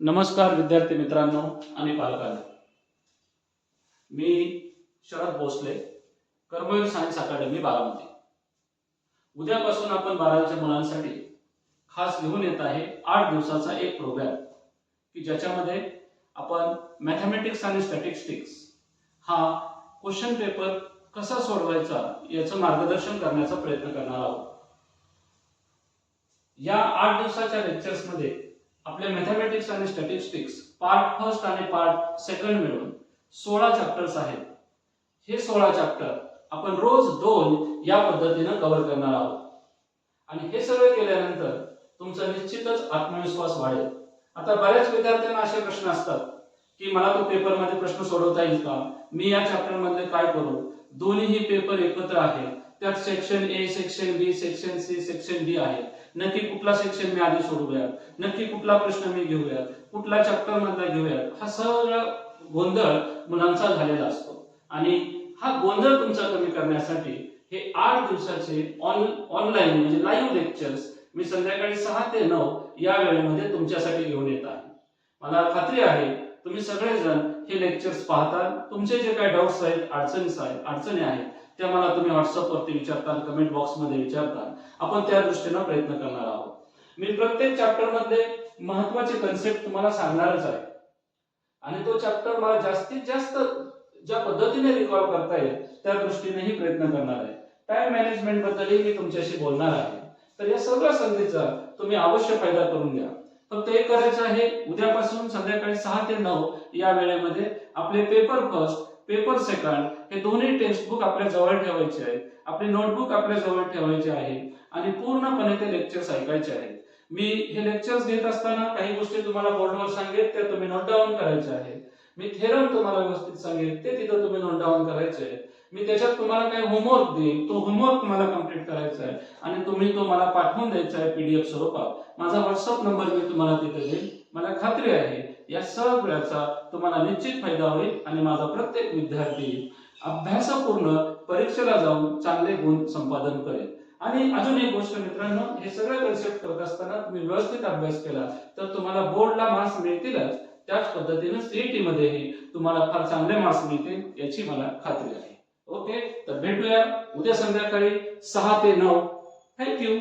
नमस्कार विद्यार्थी मित्रांनो आणि पालकांनो. मी शरद भोसले कर्मवीर सायन्स अकॅडमी बारामती. उद्यापासून आपण बारावीच्या मुलांसाठी खास घेऊन येत आहे आठ दिवसाचा एक प्रोग्राम की ज्याच्यामध्ये आपण मॅथमॅटिक्स आणि स्टॅटिस्टिक्स हा क्वेश्चन पेपर कसा सोडवायचा याचं मार्गदर्शन करण्याचा प्रयत्न करणार आहोत. या आठ दिवसाच्या लेक्चर्समध्ये आपले मॅथमॅटिक्स आणि स्टॅटिस्टिक्स पार्ट फर्स्ट आणि पार्ट सेकंड मिळून सोळा चॅप्टर्स आहेत. हे सोळा चॅप्टर आपण रोज दोन या पद्धतीनं कव्हर करणार आहोत. आणि हे सगळं केल्यानंतर तुमचा निश्चितच आत्मविश्वास वाढेल. आता बऱ्याच विद्यार्थ्यांना असे प्रश्न असतात की मला तो पेपरमध्ये प्रश्न सोडवता येईल का? मी या चॅप्टरमध्ये काय करू? दोन्हीही पेपर एकत्र आहेत. त्यात section A section B section C section D आहे नक्की कुठला सेक्शन मी आधी सोडवूयात नक्की कुठला प्रश्न मी घेऊयात? कुठला चॅप्टर मधला घेऊयात? हा सगळा गोंधळ मुलांचा झालेला असतो. आणि हा गोंधळ तुमचा कमी करण्यासाठी हे आठ दिवसाचे ऑनलाईन म्हणजे लाईव्ह लेक्चर्स मी संध्याकाळी सहा ते नऊ या वेळेमध्ये तुमच्यासाठी घेऊन येत आहे. मला खात्री आहे तुम्ही सगळेजण हे लेक्चर्स पाहता. तुमचे जे काही डाऊट्स आहेत अडचणी आहेत अडचणी आहेत त्या मला तुम्ही व्हॉट्सअपवरती विचारता कमेंट बॉक्समध्ये विचारता आपण त्या दृष्टीनं प्रयत्न करणार आहोत. मी प्रत्येक चॅप्टरमध्ये महत्त्वाचे कन्सेप्ट तुम्हाला सांगणारच आहे. आणि तो चॅप्टर मला जास्तीत जास्त ज्या पद्धतीने रिकॉर्ड करता येईल त्या दृष्टीनेही प्रयत्न करणार आहे. टाइम मॅनेजमेंट बद्दलही मी तुमच्याशी बोलणार आहे. तर या सगळ्या संधीचा तुम्ही अवश्य फायदा करून घ्या. फक्त हे करायचं आहे उद्यापासून संध्याकाळी सहा ते नऊ या वेळेमध्ये आपले पेपर फर्स्ट पेपर सेकंड हे दोन्ही टेक्स्ट बुक आपल्या जवळ ठेवायचे आहेत. आपले नोटबुक आपल्या जवळ ठेवायचे आहे आणि पूर्णपणे ते लेक्चर्स ऐकायचे आहेत. मी हे लेक्चर्स घेत असताना काही गोष्टी तुम्हाला बोर्डवर सांगेल त्या तुम्ही नोट डाऊन करायच्या आहेत. मी थेरम तुम्हाला व्यवस्थित सांगेल ते तिथं तुम्ही नोट डाऊन करायचे आहे मी त्याच्यात तुम्हाला काही होमवर्क देईन. तो होमवर्क तुम्हाला कंप्लीट करायचा आहे. आणि तुम्ही तो मला पाठवून द्यायचा आहे पीडीएफ स्वरूपात. माझा व्हॉट्सअप नंबर मी तुम्हाला तिथे देईन. मला खात्री आहे या सगळ्याचा तुम्हाला निश्चित फायदा होईल आणि माझा प्रत्येक विद्यार्थी अभ्यासपूर्ण परीक्षेला जाऊन चांगले गुण संपादन करेल. आणि अजून एक गोष्ट मित्रांनो हे सगळं कन्सेप्ट करत असताना तुम्ही व्यवस्थित अभ्यास केला तर तुम्हाला बोर्डला मार्क्स मिळतीलच. त्याच पद्धतीने सीईटी मध्येही तुम्हाला फार चांगले मार्क्स मिळतील याची मला खात्री आहे. ओके? तर भेटूया उद्या संध्याकाळी सहा ते नऊ. थँक्यू